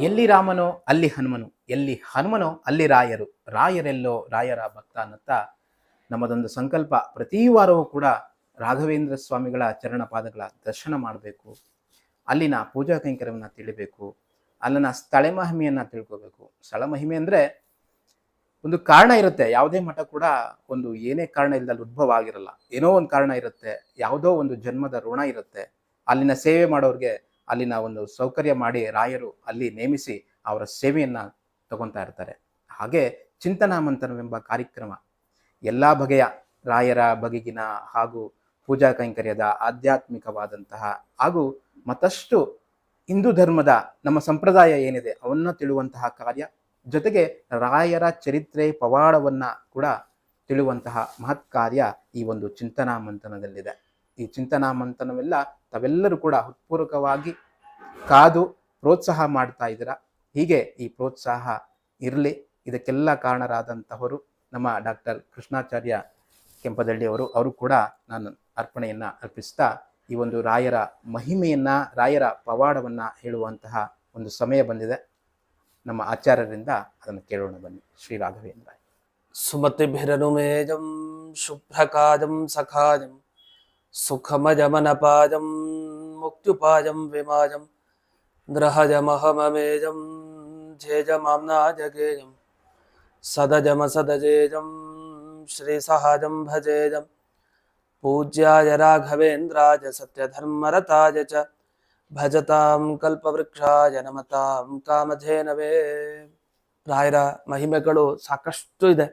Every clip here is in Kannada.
ಎಲ್ಲಿ ರಾಮನೋ, ಅಲ್ಲಿ ಹನುಮನು. ಎಲ್ಲಿ ಹನುಮನೋ, ಅಲ್ಲಿ ರಾಯರು. ರಾಯರೆಲ್ಲೋ, ರಾಯರ ಭಕ್ತ ಅನ್ನುತ್ತಾ ನಮ್ಮದೊಂದು ಸಂಕಲ್ಪ. ಪ್ರತಿ ವಾರವೂ ಕೂಡ ರಾಘವೇಂದ್ರ ಸ್ವಾಮಿಗಳ ಚರಣ ಪಾದಗಳ ದರ್ಶನ ಮಾಡಬೇಕು. ಅಲ್ಲಿನ ಪೂಜಾ ಕೈಂಕರ್ಯವನ್ನು ತಿಳಿಬೇಕು. ಅಲ್ಲಿನ ಸ್ಥಳ ಮಹಿಮೆಯನ್ನು ತಿಳ್ಕೋಬೇಕು. ಸ್ಥಳ ಮಹಿಮೆ ಅಂದರೆ ಒಂದು ಕಾರಣ ಇರುತ್ತೆ. ಯಾವುದೇ ಮಠ ಕೂಡ ಒಂದು ಏನೇ ಕಾರಣ ಇಲ್ಲದಲ್ಲಿ ಉದ್ಭವ ಆಗಿರಲ್ಲ ಏನೋ ಒಂದು ಕಾರಣ ಇರುತ್ತೆ. ಯಾವುದೋ ಒಂದು ಜನ್ಮದ ಋಣ ಇರುತ್ತೆ. ಅಲ್ಲಿನ ಸೇವೆ ಮಾಡೋರಿಗೆ ಅಲ್ಲಿನ ಒಂದು ಸೌಕರ್ಯ ಮಾಡಿ ರಾಯರು ಅಲ್ಲಿ ನೇಮಿಸಿ ಅವರ ಸೇವೆಯನ್ನು ತಗೊತಾ ಇರ್ತಾರೆ. ಹಾಗೆ ಚಿಂತನಾ ಮಂಥನವೆಂಬ ಕಾರ್ಯಕ್ರಮ ಎಲ್ಲ ಬಗೆಯ ರಾಯರ ಬಗೆಗಿನ ಹಾಗೂ ಪೂಜಾ ಕೈಂಕರ್ಯದ ಆಧ್ಯಾತ್ಮಿಕವಾದಂತಹ ಹಾಗೂ ಮತ್ತಷ್ಟು ಹಿಂದೂ ಧರ್ಮದ ನಮ್ಮ ಸಂಪ್ರದಾಯ ಏನಿದೆ ಅವನ್ನು ತಿಳುವಂತಹ ಕಾರ್ಯ ಜೊತೆಗೆ ರಾಯರ ಚರಿತ್ರೆ ಪವಾಡವನ್ನ ಕೂಡ ತಿಳುವಂತಹ ಮಹತ್ ಕಾರ್ಯ ಈ ಒಂದು ಚಿಂತನಾ ಮಂಥನದಲ್ಲಿದೆ. ಈ ಚಿಂತನಾ ಮಂಥನವೆಲ್ಲ ತಾವೆಲ್ಲರೂ ಕೂಡ ಹೃತ್ಪೂರ್ವಕವಾಗಿ ಕಾದು ಪ್ರೋತ್ಸಾಹ ಮಾಡ್ತಾ ಇದ್ದೀರಾ? ಹೀಗೆ ಈ ಪ್ರೋತ್ಸಾಹ ಇರಲಿ. ಇದಕ್ಕೆಲ್ಲ ಕಾರಣರಾದಂತಹವರು ನಮ್ಮ ಡಾಕ್ಟರ್ ಕೃಷ್ಣಾಚಾರ್ಯ ಕೆಂಪದಳ್ಳಿ ಅವರು. ಅವರು ಕೂಡ ನಾನು ಅರ್ಪಣೆಯನ್ನು ಅರ್ಪಿಸ್ತಾ ಈ ಒಂದು ರಾಯರ ಮಹಿಮೆಯನ್ನು, ರಾಯರ ಪವಾಡವನ್ನು ಹೇಳುವಂತಹ ಒಂದು ಸಮಯ ಬಂದಿದೆ. ನಮ್ಮ ಆಚಾರ್ಯರಿಂದ ಅದನ್ನು ಕೇಳೋಣ ಬನ್ನಿ. ಶ್ರೀ ರಾಘವೇಂದ್ರ ಸುಮತಿಭಿರನುಮೇಜಂ, ಶುಭ್ರಕಾಜಂ, ಸಖಾಜಂ, ಸುಖಮಜಮನಪಾಜಂ ಮುಕ್ತುಪಾಜಂ ವಿಮಾಜಂ ಗ್ರಹಜಮಹಮಮೇಜಂ ಝೇಜಮಾಮ್ನಾಜಗೇಜಂ ಸದಜಮ ಸದಜೇಜಂ ಶ್ರೀಸಹಜಂ ಭಜೇಜಂ ಪೂಜ್ಯಾಯ ರಾಘವೇಂದ್ರಾಯ ಸತ್ಯಧರ್ಮರತಾಯ ಚ ಭಜತಾಂ ಕಲ್ಪವೃಕ್ಷಾಯ ನಮತಾಂ ಕಾಮಧೇನವೇ ರಾಯರ ಮಹಿಮೆಗಳು ಸಾಕಷ್ಟು ಇದೆ.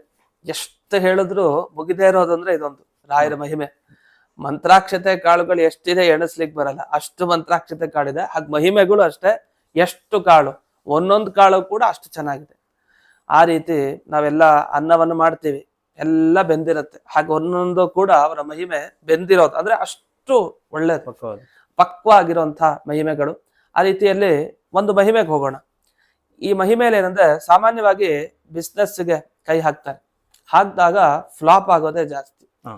ಎಷ್ಟು ಹೇಳಿದ್ರು ಮುಗಿದೇ ಇರೋದಂದ್ರೆ ಇದೊಂದು. ರಾಯರ ಮಹಿಮೆ. ಮಂತ್ರಾಕ್ಷತೆ ಕಾಳುಗಳು ಎಷ್ಟಿದೆ ಎಣಿಸ್ಲಿಕ್ಕೆ ಬರಲ್ಲ. ಅಷ್ಟು ಮಂತ್ರಾಕ್ಷತೆ ಕಾಳಿದೆ. ಹಾಗೆ ಮಹಿಮೆಗಳು ಅಷ್ಟೇ ಎಷ್ಟು ಕಾಳು? ಒಂದೊಂದು ಕಾಳು ಕೂಡ ಅಷ್ಟು ಚೆನ್ನಾಗಿದೆ. ಆ ರೀತಿ ನಾವೆಲ್ಲ ಅನ್ನವನ್ನು ಮಾಡ್ತೀವಿ. ಎಲ್ಲ ಬೆಂದಿರತ್ತೆ. ಹಾಗೆ ಒಂದೊಂದು ಕೂಡ ಅವರ ಮಹಿಮೆ ಬೆಂದಿರೋದು. ಅಂದ್ರೆ ಅಷ್ಟು ಒಳ್ಳೆ ಪಕ್ವ ಪಕ್ವ ಆಗಿರುವಂತಹ ಮಹಿಮೆಗಳು. ಆ ರೀತಿಯಲ್ಲಿ ಒಂದು ಮಹಿಮೆಗೆ ಹೋಗೋಣ. ಈ ಮಹಿಮೇಲೆ ಏನಂದ್ರೆ ಸಾಮಾನ್ಯವಾಗಿ ಬಿಸ್ನೆಸ್ಗೆ ಕೈ ಹಾಕ್ತಾರೆ. ಹಾಕಿದಾಗ ಫ್ಲಾಪ್ ಆಗೋದೇ ಜಾಸ್ತಿ. ಹಾ.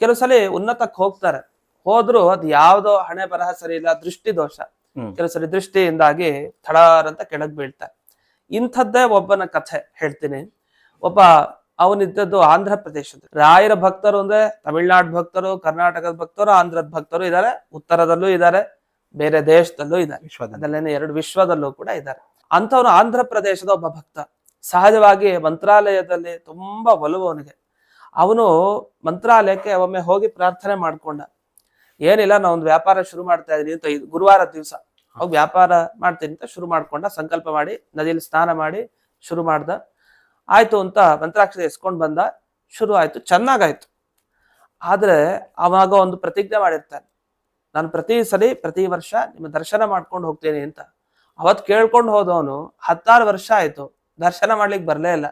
ಕೆಲವು ಸಲ ಉನ್ನತಕ್ಕೆ ಹೋಗ್ತಾರೆ. ಹೋದ್ರು ಅದು ಯಾವ್ದೋ ಹಣೆ ಬರಹ ಸರಿ ಇಲ್ಲ ದೃಷ್ಟಿ ದೋಷ. ಕೆಲವು ಸರಿ ದೃಷ್ಟಿಯಿಂದಾಗಿ ಥಡಾರ್ ಅಂತ ಕೆಳಗ್ ಬೀಳ್ತಾರೆ. ಇಂಥದ್ದೇ ಒಬ್ಬನ ಕಥೆ ಹೇಳ್ತೀನಿ. ಒಬ್ಬ ಅವನಿದ್ದದ್ದು ಆಂಧ್ರ ಪ್ರದೇಶದ ರಾಯರ ಭಕ್ತರು ಅಂದ್ರೆ ತಮಿಳ್ನಾಡು ಭಕ್ತರು ಕರ್ನಾಟಕದ ಭಕ್ತರು ಆಂಧ್ರದ ಭಕ್ತರು ಇದ್ದಾರೆ ಉತ್ತರದಲ್ಲೂ ಇದ್ದಾರೆ ಬೇರೆ ದೇಶದಲ್ಲೂ ಇದ್ದಾರೆ ಅದಲ್ಲೇನೆ ಎರಡು ವಿಶ್ವದಲ್ಲೂ ಕೂಡ ಇದ್ದಾರೆ ಅಂತವನು ಆಂಧ್ರ ಪ್ರದೇಶದ ಒಬ್ಬ ಭಕ್ತ. ಸಹಜವಾಗಿ ಮಂತ್ರಾಲಯದಲ್ಲಿ ತುಂಬಾ ಒಲವು ಅವನಿಗೆ. ಅವನು ಮಂತ್ರಾಲಯಕ್ಕೆ ಒಮ್ಮೆ ಹೋಗಿ ಪ್ರಾರ್ಥನೆ ಮಾಡ್ಕೊಂಡ. ಏನಿಲ್ಲ ನಾ ಒಂದು ವ್ಯಾಪಾರ ಶುರು ಮಾಡ್ತಾ ಇದ್ದೀನಿ ಅಂತ ಗುರುವಾರ ದಿವಸ. ಹೋಗಿ ವ್ಯಾಪಾರ ಮಾಡ್ತೀನಿ ಅಂತ ಶುರು ಮಾಡ್ಕೊಂಡ, ಸಂಕಲ್ಪ ಮಾಡಿ, ನದಿಯಲ್ಲಿ ಸ್ನಾನ ಮಾಡಿ ಶುರು ಮಾಡ್ದ. ಆಯ್ತು ಅಂತ ಮಂತ್ರಾಕ್ಷರ ಎಸ್ಕೊಂಡು ಬಂದ. ಶುರು ಆಯ್ತು, ಚೆನ್ನಾಗಾಯ್ತು. ಆದ್ರೆ ಅವಾಗ ಒಂದು ಪ್ರತಿಜ್ಞೆ ಮಾಡಿರ್ತಾನೆ. ನಾನು ಪ್ರತಿ ಸರಿ, ಪ್ರತಿ ವರ್ಷ ನಿಮ್ಮ ದರ್ಶನ ಮಾಡ್ಕೊಂಡು ಹೋಗ್ತೇನೆ ಅಂತ. ಅವತ್ ಕೇಳ್ಕೊಂಡು ಹೋದವನು, ಹತ್ತಾರು ವರ್ಷ ಆಯ್ತು, ದರ್ಶನ ಮಾಡ್ಲಿಕ್ಕೆ ಬರಲೇ ಇಲ್ಲ.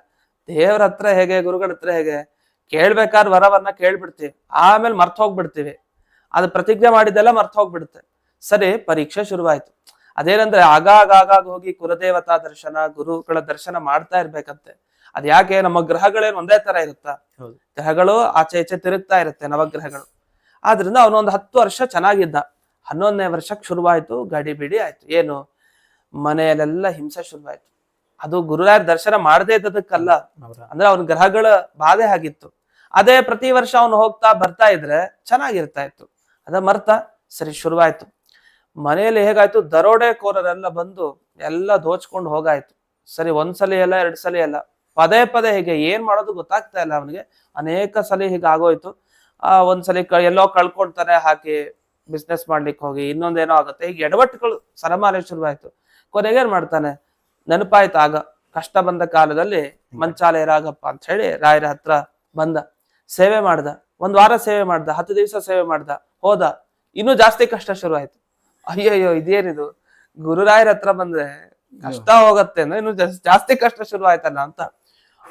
ದೇವ್ರ ಹತ್ರ ಹೇಗೆ, ಗುರುಗಳ ಹತ್ರ ಹೇಗೆ ಕೇಳ್ಬೇಕಾದ್ರೆ ವರವನ್ನ ಕೇಳ್ಬಿಡ್ತೀವಿ. ಆಮೇಲೆ ಮರ್ತ ಹೋಗ್ಬಿಡ್ತೀವಿ. ಅದು ಪ್ರತಿಜ್ಞೆ ಮಾಡಿದ್ದೆಲ್ಲ ಮರ್ತ ಹೋಗ್ಬಿಡುತ್ತೆ. ಸರಿ ಪರೀಕ್ಷೆ ಶುರುವಾಯ್ತು. ಅದೇನಂದ್ರೆ ಆಗಾಗ ಆಗಾಗ ಹೋಗಿ ಕುಲದೇವತಾ ದರ್ಶನ ಗುರುಗಳ ದರ್ಶನ ಮಾಡ್ತಾ ಇರ್ಬೇಕಂತೆ. ಅದ್ ಯಾಕೆ? ನಮ್ಮ ಗ್ರಹಗಳೇನು ಒಂದೇ ತರ ಇರುತ್ತಾ? ಗ್ರಹಗಳು ಆಚೆ ಈಚೆ ತಿರುಗ್ತಾ ಇರುತ್ತೆ ನವಗ್ರಹಗಳು. ಆದ್ರಿಂದ ಅವನೊಂದು ಹತ್ತು ವರ್ಷ ಚೆನ್ನಾಗಿದ್ದ. ಹನ್ನೊಂದನೇ ವರ್ಷಕ್ಕೆ ಶುರುವಾಯ್ತು ಗಡಿ ಬಿಡಿ ಆಯ್ತು. ಏನು? ಮನೆಯಲ್ಲೆಲ್ಲ ಹಿಂಸೆ ಶುರುವಾಯ್ತು. ಅದು ಗುರುರಾಯರ ದರ್ಶನ ಮಾಡದೇ ಇದ್ದದಕ್ಕಲ್ಲ. ಅಂದ್ರೆ ಅವನ ಗ್ರಹಗಳ ಬಾಧೆ ಆಗಿತ್ತು. ಅದೇ ಪ್ರತಿ ವರ್ಷ ಅವನು ಹೋಗ್ತಾ ಬರ್ತಾ ಇದ್ರೆ ಚೆನ್ನಾಗಿರ್ತಾ ಇತ್ತು. ಅದ ಮರ್ತ ಸರಿ ಶುರುವಾಯ್ತು. ಮನೆಯಲ್ಲಿ ಹೇಗಾಯ್ತು? ದರೋಡೆಕೋರರೆಲ್ಲ ಬಂದು ಎಲ್ಲ ದೋಚ್ಕೊಂಡು ಹೋಗಾಯ್ತು. ಸರಿ ಒಂದ್ಸಲಿ ಎಲ್ಲ ಎರಡ್ ಸಲ ಎಲ್ಲ ಪದೇ ಪದೇ ಹೀಗೆ ಏನ್ ಮಾಡೋದು ಗೊತ್ತಾಗ್ತಾ ಇಲ್ಲ ಅವನಿಗೆ. ಅನೇಕ ಸಲ ಹೀಗೆ ಆಗೋಯ್ತು. ಆ ಒಂದ್ಸಲಿ ಎಲ್ಲೋ ಕಳ್ಕೊಳ್ತಾನೆ ಹಾಕಿ ಬಿಸ್ನೆಸ್ ಮಾಡ್ಲಿಕ್ಕೆ ಹೋಗಿ ಇನ್ನೊಂದೇನೋ ಆಗುತ್ತೆ. ಈಗ ಎಡವಟ್ಟುಗಳು ಸರಮಾಲೆ ಶುರುವಾಯ್ತು. ಕೊನೆಗೆ ಏನ್ ಮಾಡ್ತಾನೆ? ನೆನಪಾಯ್ತು ಆಗ. ಕಷ್ಟ ಬಂದ ಕಾಲದಲ್ಲಿ ಮಂಚಾಲಯ ರಾಗಪ್ಪ ಅಂತ ಹೇಳಿ ರಾಯರ ಹತ್ರ ಬಂದ. ಸೇವೆ ಮಾಡ್ದ, ಒಂದ್ ವಾರ ಸೇವೆ ಮಾಡ್ದ, ಹತ್ತು ದಿವಸ ಸೇವೆ ಮಾಡ್ದ, ಹೋದ. ಇನ್ನೂ ಜಾಸ್ತಿ ಕಷ್ಟ ಶುರು ಆಯ್ತು ಅಯ್ಯಯ್ಯೋ, ಇದೇನಿದು? ಗುರುರಾಯರ ಹತ್ರ ಬಂದ್ರೆ ಕಷ್ಟ ಹೋಗತ್ತೆ ಅಂದ್ರೆ ಇನ್ನು ಜಾಸ್- ಜಾಸ್ತಿ ಕಷ್ಟ ಶುರು ಆಯ್ತಲ್ಲ ಅಂತ.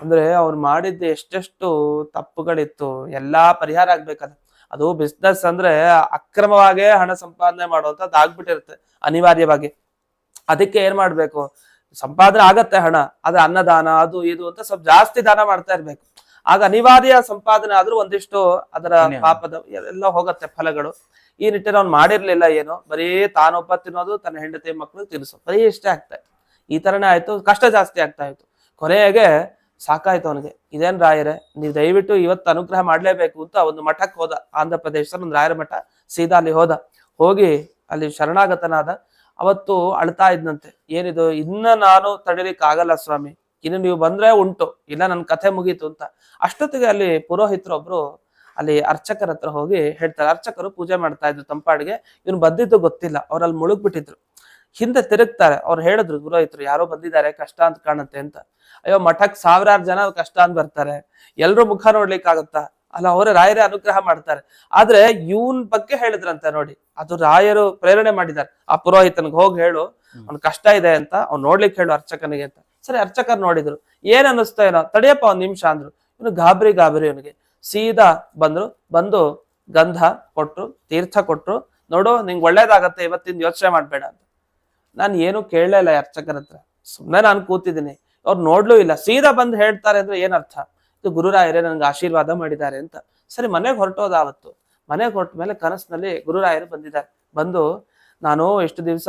ಅಂದ್ರೆ ಅವ್ರು ಮಾಡಿದ್ದ ಎಷ್ಟೆಷ್ಟು ತಪ್ಪುಗಳಿತ್ತು, ಎಲ್ಲಾ ಪರಿಹಾರ ಆಗ್ಬೇಕಲ್ಲ ಅದು ಬಿಸ್ನೆಸ್ ಅಂದ್ರೆ ಅಕ್ರಮವಾಗೇ ಹಣ ಸಂಪಾದನೆ ಮಾಡುವಂತದ್ದು ಆಗ್ಬಿಟ್ಟಿರುತ್ತೆ ಅನಿವಾರ್ಯವಾಗಿ. ಅದಕ್ಕೆ ಏನ್ ಮಾಡ್ಬೇಕು? ಸಂಪಾದನೆ ಆಗತ್ತೆ ಹಣ. ಆದ್ರೆ ಅನ್ನದಾನ, ಅದು ಇದು ಅಂತ ಸ್ವಲ್ಪ ಜಾಸ್ತಿ ದಾನ ಮಾಡ್ತಾ ಇರ್ಬೇಕು. ಆಗ ಅನಿವಾರ್ಯ ಸಂಪಾದನೆ ಆದ್ರೂ ಒಂದಿಷ್ಟು ಅದರ. ಪಾಪದ ಎಲ್ಲ ಹೋಗತ್ತೆ ಫಲಗಳು. ಈ ನಿಟ್ಟಿನ ಅವ್ನು ಮಾಡಿರ್ಲಿಲ್ಲ ಏನು ಬರೀ ತಾನೊಬ್ಬ ತಿನ್ನೋದು ತನ್ನ ಹೆಂಡತಿ ಮಕ್ಕಳು ತಿನ್ನಿಸೋ ಬರೀ ಇಷ್ಟೇ ಆಗ್ತಾ ಇತ್ತು. ಈ ತರನೇ ಆಯ್ತು ಕಷ್ಟ ಜಾಸ್ತಿ ಆಗ್ತಾ ಇತ್ತು. ಕೊನೆಗೆ ಸಾಕಾಯ್ತು ಅವನಿಗೆ. ಇದೇನ್ ರಾಯರೇ ನೀವು ದಯವಿಟ್ಟು ಇವತ್ತು ಅನುಗ್ರಹ ಮಾಡ್ಲೇಬೇಕು ಅಂತ ಒಂದು ಮಠಕ್ಕೆ ಹೋದ. ಆಂಧ್ರ ಪ್ರದೇಶದಲ್ಲಿ ಒಂದು ರಾಯರ ಮಠ ಸೀದಾ ಅಲ್ಲಿ ಹೋದ. ಹೋಗಿ ಅಲ್ಲಿ ಶರಣಾಗತನಾದ. ಅವತ್ತು ಅಳ್ತಾ ಇದ್ನಂತೆ. ಏನಿದು ಇನ್ನ ನಾನು ತಡಿಲಿಕ್ಕೆ ಆಗಲ್ಲ ಸ್ವಾಮಿ. ಇನ್ನು ನೀವು ಬಂದ್ರೆ ಉಂಟು ಇಲ್ಲ ನನ್ನ ಕಥೆ ಮುಗೀತು ಅಂತ. ಅಷ್ಟೊತ್ತಿಗೆ ಅಲ್ಲಿ ಪುರೋಹಿತರೊಬ್ರು ಅಲ್ಲಿ ಅರ್ಚಕರ ಹತ್ರ ಹೋಗಿ ಹೇಳ್ತಾರೆ. ಅರ್ಚಕರು ಪೂಜೆ ಮಾಡ್ತಾ ಇದ್ರು ತಂಪಾಡಿಗೆ. ಇವ್ನು ಬಂದಿದ್ದು ಗೊತ್ತಿಲ್ಲ ಅವ್ರಲ್ಲಿ ಮುಳುಗ್ಬಿಟ್ಟಿದ್ರು. ಹಿಂದೆ ತಿರುಗ್ತಾರೆ ಅವ್ರು ಹೇಳಿದ್ರು ಪುರೋಹಿತರು ಯಾರೋ ಬಂದಿದ್ದಾರೆ ಕಷ್ಟ ಅಂತ ಕಾಣುತ್ತೆ ಅಂತ. ಅಯ್ಯೋ ಮಠಕ್ ಸಾವಿರಾರು ಜನ ಕಷ್ಟ ಅಂತ ಬರ್ತಾರೆ. ಎಲ್ರು ಮುಖ ನೋಡ್ಲಿಕ್ಕೆ ಆಗುತ್ತಾ ಅಲ್ಲ ಅವರ ರಾಯರೇ ಅನುಗ್ರಹ ಮಾಡ್ತಾರೆ. ಆದ್ರೆ ಇವನ್ ಬಗ್ಗೆ ಹೇಳಿದ್ರಂತೆ ನೋಡಿ. ಅದು ರಾಯರು ಪ್ರೇರಣೆ ಮಾಡಿದ್ದಾರೆ. ಆ ಪುರೋಹಿತನಿಗೆ ಹೋಗಿ ಹೇಳು ಅವ್ನ್ ಕಷ್ಟ ಇದೆ ಅಂತ ಅವ್ನು ನೋಡ್ಲಿಕ್ಕೆ ಹೇಳು ಅರ್ಚಕನಿಗೆ ಅಂತ. ಸರಿ, ಅರ್ಚಕರು ನೋಡಿದ್ರು. ಏನ್ ಅನ್ನಿಸ್ತಾ ಇಲ್ಲ? ತಡಿಯಪ್ಪ, ಒಂದ್ ನಿಮಿಷ ಅಂದ್ರು. ಇವನು ಗಾಬರಿ ಗಾಬರಿ ಇವನಿಗೆ ಸೀದಾ ಬಂದ್ರು. ಬಂದು ಗಂಧ ಕೊಟ್ರು, ತೀರ್ಥ ಕೊಟ್ರು. ನೋಡು, ನಿಂಗೆ ಒಳ್ಳೇದಾಗತ್ತೆ, ಇವತ್ತಿಂದ ಯೋಚನೆ ಮಾಡಬೇಡ ಅಂತ. ನಾನು ಏನು ಕೇಳಲೇ ಇಲ್ಲ ಅರ್ಚಕರ ಹತ್ರ. ಸುಮ್ಮನೆ ನಾನು ಕೂತಿದ್ದೀನಿ. ಅವ್ರು ನೋಡ್ಲೂ ಇಲ್ಲ. ಸೀದಾ ಬಂದು ಹೇಳ್ತಾರೆ ಅಂದ್ರೆ ಏನರ್ಥ ಇದು ಗುರುರಾಯರೇ ನನ್ಗೆ ಆಶೀರ್ವಾದ ಮಾಡಿದ್ದಾರೆ ಅಂತ. ಸರಿ, ಮನೆಗೆ ಹೊರಟೋದ ಅವತ್ತು ಮನೆಗೆ ಹೊರಟ ಮೇಲೆ ಕನಸಿನಲ್ಲಿ ಗುರುರಾಯರು ಬಂದಿದ್ದಾರೆ. ಬಂದು, ನಾನು ಎಷ್ಟು ದಿವಸ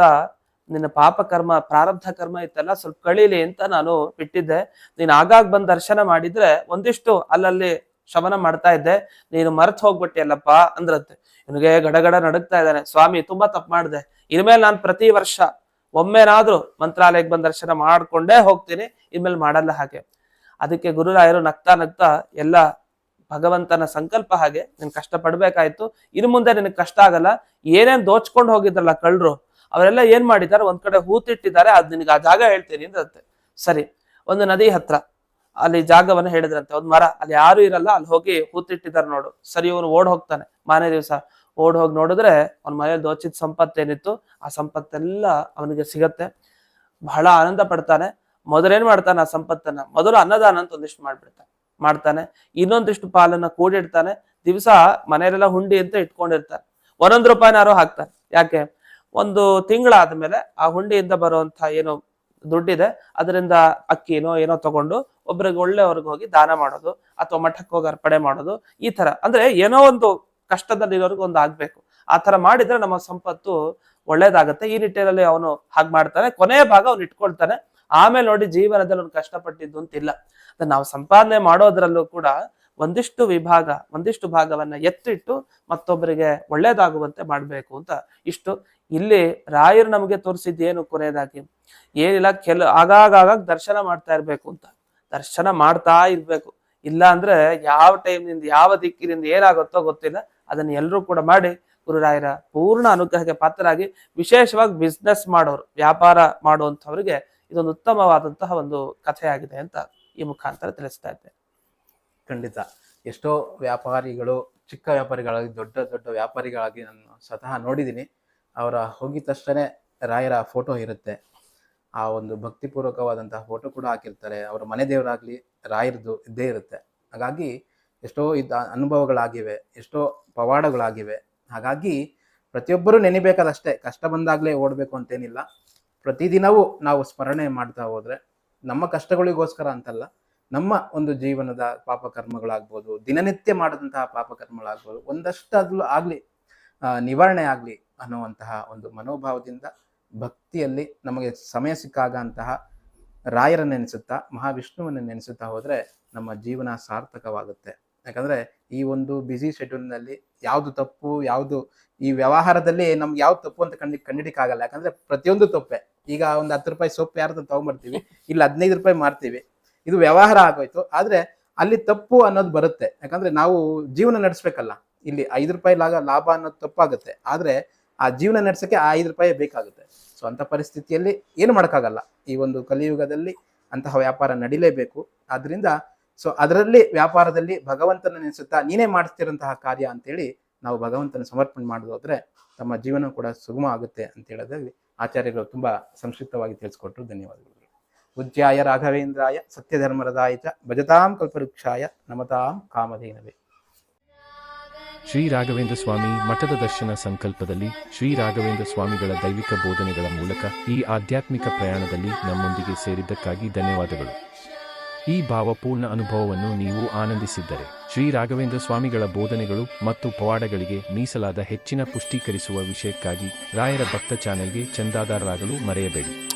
ನಿನ್ನ ಪಾಪ ಕರ್ಮ, ಪ್ರಾರಬ್ಧ ಕರ್ಮ ಇತ್ತಲ್ಲ ಸ್ವಲ್ಪ ಕಳೀಲಿ ಅಂತ ನಾನು ಬಿಟ್ಟಿದ್ದೆ. ನೀನ್ ಆಗಾಗ ಬಂದ್ ದರ್ಶನ ಮಾಡಿದ್ರೆ ಒಂದಿಷ್ಟು ಅಲ್ಲಲ್ಲಿ ಶಮನ ಮಾಡ್ತಾ ಇದ್ದೆ. ನೀನು ಮರ್ತ್ ಹೋಗ್ಬಿಟ್ಟಿಯಲ್ಲಪ್ಪ ಅಂದ್ರಂತೆ ಇವನಿಗೆ ಗಡಗಡ ನಡುಗ್ತಾ ಇದ್ದಾನೆ. ಸ್ವಾಮಿ, ತುಂಬಾ ತಪ್ಪು ಮಾಡಿದೆ. ಇನ್ಮೇಲೆ ನಾನು ಪ್ರತಿ ವರ್ಷ ಒಮ್ಮೆನಾದ್ರೂ ಮಂತ್ರಾಲಯಕ್ಕೆ ಬಂದ್ ದರ್ಶನ ಮಾಡ್ಕೊಂಡೇ ಹೋಗ್ತೀನಿ. ಇನ್ಮೇಲೆ ಮಾಡಲ್ಲ ಹಾಗೆ. ಅದಕ್ಕೆ ಗುರುರಾಯರು ನಗ್ತಾ ನಗ್ತಾ ಎಲ್ಲ ಭಗವಂತನ ಸಂಕಲ್ಪ ಹಾಗೆ ನೀನ್ ಕಷ್ಟ ಪಡ್ಬೇಕಾಯ್ತು. ಇನ್ನು ಮುಂದೆ ನಿನಗೆ ಕಷ್ಟ ಆಗಲ್ಲ. ಏನೇನ್ ದೋಚ್ಕೊಂಡು ಹೋಗಿದ್ರಲ್ಲ ಕಳ್ರು ಅವರೆಲ್ಲ ಏನ್ ಮಾಡಿದ್ದಾರೆ? ಒಂದ್ ಕಡೆ ಹೂತಿಟ್ಟಿದ್ದಾರೆ, ಅದ್ ನಿನಗೆ ಆ ಜಾಗ ಹೇಳ್ತೀನಿ ಅಂದಂತೆ ಸರಿ, ಒಂದು ನದಿ ಹತ್ರ ಅಲ್ಲಿ ಜಾಗವನ್ನು ಹೇಳಿದ್ರಂತೆ, ಒಂದ್ ಮರ, ಅಲ್ಲಿ ಯಾರು ಇರಲ್ಲ, ಅಲ್ಲಿ ಹೋಗಿ ಹೂತಿಟ್ಟಿದ್ದಾರೆ ನೋಡು. ಸರಿ, ಇವನು ಓಡ್ ಹೋಗ್ತಾನೆ ಮಾನೇ ದಿವಸ. ಓಡ್ ಹೋಗಿ ನೋಡಿದ್ರೆ ಅವ್ನ ಮನೇಲಿ ದೋಚಿದ ಸಂಪತ್ತೇನಿತ್ತು ಆ ಸಂಪತ್ತೆಲ್ಲ ಅವನಿಗೆ ಸಿಗತ್ತೆ. ಬಹಳ ಆನಂದ ಪಡ್ತಾನೆ. ಮೊದಲೇನ್ ಮಾಡ್ತಾನೆ ಆ ಸಂಪತ್ತನ್ನ? ಮೊದಲು ಅನ್ನದಾನ ಅಂತ ಒಂದಿಷ್ಟು ಮಾಡ್ಬಿಡ್ತಾನೆ. ಮಾಡ್ತಾನೆ. ಇನ್ನೊಂದಿಷ್ಟು ಪಾಲನ್ನ ಕೂಡಿಡ್ತಾನೆ. ದಿವಸ ಮನೆಯಲ್ಲೆಲ್ಲ ಹುಂಡಿ ಅಂತ ಇಟ್ಕೊಂಡಿರ್ತಾನೆ. ಒಂದೊಂದು ರೂಪಾಯಿನಾರು ಹಾಕ್ತಾನೆ. ಯಾಕೆ? ಒಂದು ತಿಂಗಳಾದ್ಮೇಲೆ ಆ ಹುಂಡಿಯಿಂದ ಬರುವಂತಹ ಏನು ದುಡ್ಡಿದೆ, ಅದರಿಂದ ಅಕ್ಕಿನೋ ಏನೋ ತಗೊಂಡು ಒಬ್ರಿಗೆ ಒಳ್ಳೆಯವ್ರಿಗೆ ಹೋಗಿ ದಾನ ಮಾಡೋದು ಅಥವಾ ಮಠಕ್ಕೆ ಹೋಗಿ ಅರ್ಪಣೆ ಮಾಡೋದು, ಈ ತರ ಅಂದ್ರೆ ಏನೋ ಒಂದು ಕಷ್ಟದಲ್ಲಿರೋರ್ಗೆ ಒಂದು ಆಗ್ಬೇಕು. ಆ ತರ ಮಾಡಿದ್ರೆ ನಮ್ಮ ಸಂಪತ್ತು ಒಳ್ಳೇದಾಗತ್ತೆ ಈ ನಿಟ್ಟಿನಲ್ಲಿ ಅವನು ಹಾಗೆ ಮಾಡ್ತಾನೆ. ಕೊನೆಯ ಭಾಗ ಅವ್ನು ಇಟ್ಕೊಳ್ತಾನೆ. ಆಮೇಲೆ ನೋಡಿ ಜೀವನದಲ್ಲಿ ಅವ್ನು ಕಷ್ಟಪಟ್ಟಿದ್ದು ಅಂತಿಲ್ಲ ನಾವು ಸಂಪಾದನೆ ಮಾಡೋದ್ರಲ್ಲೂ ಕೂಡ ಒಂದಿಷ್ಟು ವಿಭಾಗ, ಒಂದಿಷ್ಟು ಭಾಗವನ್ನ ಎತ್ತಿಟ್ಟು ಮತ್ತೊಬ್ಬರಿಗೆ ಒಳ್ಳೇದಾಗುವಂತೆ ಮಾಡಬೇಕು ಅಂತ ಇಷ್ಟು. ಇಲ್ಲಿ ರಾಯರು ನಮಗೆ ತೋರಿಸಿದ್ದೇನು ಕೊನೆಯದಾಗಿ, ಏನಿಲ್ಲ, ಕೆಲ ಆಗಾಗ ದರ್ಶನ ಮಾಡ್ತಾ ಇರ್ಬೇಕು ಅಂತ. ದರ್ಶನ ಮಾಡ್ತಾ ಇರ್ಬೇಕು. ಇಲ್ಲ ಅಂದ್ರೆ ಯಾವ ಟೈಮ್ನಿಂದ, ಯಾವ ದಿಕ್ಕಿನಿಂದ ಏನಾಗುತ್ತೋ ಗೊತ್ತಿಲ್ಲ. ಅದನ್ನ ಎಲ್ಲರೂ ಕೂಡ ಮಾಡಿ ಗುರುರಾಯರ ಪೂರ್ಣ ಅನುಗ್ರಹಕ್ಕೆ ಪಾತ್ರರಾಗಿ ವಿಶೇಷವಾಗಿ ಬಿಸ್ನೆಸ್ ಮಾಡೋರು, ವ್ಯಾಪಾರ ಮಾಡುವಂಥವ್ರಿಗೆ ಇದೊಂದು ಉತ್ತಮವಾದಂತಹ ಒಂದು ಕಥೆಯಾಗಿದೆ ಅಂತ ಈ ಮುಖಾಂತರ ತಿಳಿಸ್ತಾ ಇದ್ದೆ ಖಂಡಿತ. ಎಷ್ಟೋ ವ್ಯಾಪಾರಿಗಳು, ಚಿಕ್ಕ ವ್ಯಾಪಾರಿಗಳಾಗಿ, ದೊಡ್ಡ ದೊಡ್ಡ ವ್ಯಾಪಾರಿಗಳಾಗಿ ನಾನು ಸ್ವತಃ ನೋಡಿದ್ದೀನಿ. ಅವರ ಹೋಗಿದ ತಕ್ಷಣ ರಾಯರ ಫೋಟೋ ಇರುತ್ತೆ. ಆ ಒಂದು ಭಕ್ತಿಪೂರ್ವಕವಾದಂತಹ ಫೋಟೋ ಕೂಡ ಹಾಕಿರ್ತಾರೆ. ಅವರ ಮನೆ ದೇವರಾಗ್ಲಿ ರಾಯರದು ಇದ್ದೇ ಇರುತ್ತೆ. ಹಾಗಾಗಿ ಎಷ್ಟೋ ಇದ್ದ ಅನುಭವಗಳಾಗಿವೆ, ಎಷ್ಟೋ ಪವಾಡಗಳಾಗಿವೆ. ಹಾಗಾಗಿ ಪ್ರತಿಯೊಬ್ಬರೂ ನೆನಿಬೇಕಾದಷ್ಟೇ. ಕಷ್ಟ ಬಂದಾಗಲೇ ಓಡಬೇಕು ಅಂತೇನಿಲ್ಲ. ಪ್ರತಿದಿನವೂ ನಾವು ಸ್ಮರಣೆ ಮಾಡ್ತಾ ಹೋದರೆ ನಮ್ಮ ಕಷ್ಟಗಳಿಗೋಸ್ಕರ ಅಂತಲ್ಲ. ನಮ್ಮ ಒಂದು ಜೀವನದ ಪಾಪಕರ್ಮಗಳಾಗ್ಬೋದು, ದಿನನಿತ್ಯ ಮಾಡಿದಂತಹ ಪಾಪಕರ್ಮಗಳಾಗ್ಬೋದು, ಒಂದಷ್ಟಾದ್ರೂ ಆಗಲಿ ನಿವಾರಣೆ ಆಗಲಿ ಅನ್ನುವಂತಹ ಒಂದು ಮನೋಭಾವದಿಂದ ಭಕ್ತಿಯಲ್ಲಿ ನಮಗೆ ಸಮಯ ಸಿಕ್ಕಾಗಂತಹ ರಾಯರ ನೆನೆಸುತ್ತಾ, ಮಹಾವಿಷ್ಣುವನ್ನು ನೆನೆಸುತ್ತಾ ಹೋದ್ರೆ ನಮ್ಮ ಜೀವನ ಸಾರ್ಥಕವಾಗುತ್ತೆ. ಯಾಕಂದ್ರೆ ಈ ಒಂದು ಬ್ಯುಸಿ ಶೆಡ್ಯೂಲ್ನಲ್ಲಿ ಯಾವುದು ತಪ್ಪು, ಯಾವುದು, ಈ ವ್ಯವಹಾರದಲ್ಲಿ ನಮ್ಗೆ ಯಾವ್ದು ತಪ್ಪು ಅಂತ ಕಂಡಿ ಕಂಡಿಡಿಕ್ಕಾಗಲ್ಲ ಯಾಕಂದ್ರೆ ಪ್ರತಿಯೊಂದು ತಪ್ಪೆ. ಈಗ ಒಂದು ಹತ್ತು ರೂಪಾಯಿ ಸೊಪ್ಪು ಯಾರ್ದು ತಗೊಂಬರ್ತೀವಿ, ಇಲ್ಲ ಹದಿನೈದು ರೂಪಾಯಿ ಮಾರ್ತೀವಿ. ಇದು ವ್ಯವಹಾರ ಆಗೋಯ್ತು. ಆದ್ರೆ ಅಲ್ಲಿ ತಪ್ಪು ಅನ್ನೋದು ಬರುತ್ತೆ. ಯಾಕಂದ್ರೆ ನಾವು ಜೀವನ ನಡೆಸ್ಬೇಕಲ್ಲ. ಇಲ್ಲಿ ಐದು ರೂಪಾಯಿ ಲಾಗ ಲಾಭ ಅನ್ನೋದು ತಪ್ಪಾಗುತ್ತೆ. ಆದ್ರೆ ಆ ಜೀವನ ನಡೆಸಕ್ಕೆ ಆ ಐದು ರೂಪಾಯಿ ಬೇಕಾಗುತ್ತೆ. ಸೊ ಅಂತ ಪರಿಸ್ಥಿತಿಯಲ್ಲಿ ಏನು ಮಾಡೋಕ್ಕಾಗಲ್ಲ. ಈ ಒಂದು ಕಲಿಯುಗದಲ್ಲಿ ಅಂತಹ ವ್ಯಾಪಾರ ನಡಿಲೇಬೇಕು. ಆದ್ರಿಂದ ಸೊ ಅದರಲ್ಲಿ ವ್ಯಾಪಾರದಲ್ಲಿ ಭಗವಂತನ ನೆನೆಸುತ್ತಾ ನೀನೇ ಮಾಡ್ತಿರಂತಹ ಕಾರ್ಯ ಅಂತೇಳಿ ನಾವು ಭಗವಂತನ ಸಮರ್ಪಣೆ ಮಾಡೋದಾದ್ರೆ ತಮ್ಮ ಜೀವನ ಕೂಡ ಸುಗಮ ಆಗುತ್ತೆ ಅಂತ ಹೇಳೋದ್ರಲ್ಲಿ ಆಚಾರ್ಯರು ತುಂಬಾ ಸಂಕ್ಷಿಪ್ತವಾಗಿ ತಿಳಿಸ್ಕೊಟ್ರು. ಧನ್ಯವಾದಗಳು. ಪೂಜ್ಯಾಯ ರಾಘವೇಂದ್ರಾಯ ಸತ್ಯಧರ್ಮರದಾಯ ಚ ಭಜತಾಂ ಕಲ್ಪವೃಕ್ಷಾಯ ನಮತಾಂ ಕಾಮಧೇನವೇ. ಶ್ರೀ ರಾಘವೇಂದ್ರ ಸ್ವಾಮಿ ಮಠದ ದರ್ಶನ ಸಂಕಲ್ಪದಲ್ಲಿ ಶ್ರೀ ರಾಘವೇಂದ್ರ ಸ್ವಾಮಿಗಳ ದೈವಿಕ ಬೋಧನೆಗಳ ಮೂಲಕ ಈ ಆಧ್ಯಾತ್ಮಿಕ ಪ್ರಯಾಣದಲ್ಲಿ ನಮ್ಮೊಂದಿಗೆ ಸೇರಿದ್ದಕ್ಕಾಗಿ ಧನ್ಯವಾದಗಳು. ಈ ಭಾವಪೂರ್ಣ ಅನುಭವವನ್ನು ನೀವು ಆನಂದಿಸಿದ್ದರೆ ಶ್ರೀ ರಾಘವೇಂದ್ರ ಸ್ವಾಮಿಗಳ ಬೋಧನೆಗಳು ಮತ್ತು ಪವಾಡಗಳಿಗೆ ಮೀಸಲಾದ ಹೆಚ್ಚಿನ ಪುಷ್ಟೀಕರಿಸುವ ವಿಷಯಕ್ಕಾಗಿ ರಾಯರ ಭಕ್ತ ಚಾನೆಲ್ಗೆ ಚಂದಾದಾರರಾಗಲು ಮರೆಯಬೇಡಿ.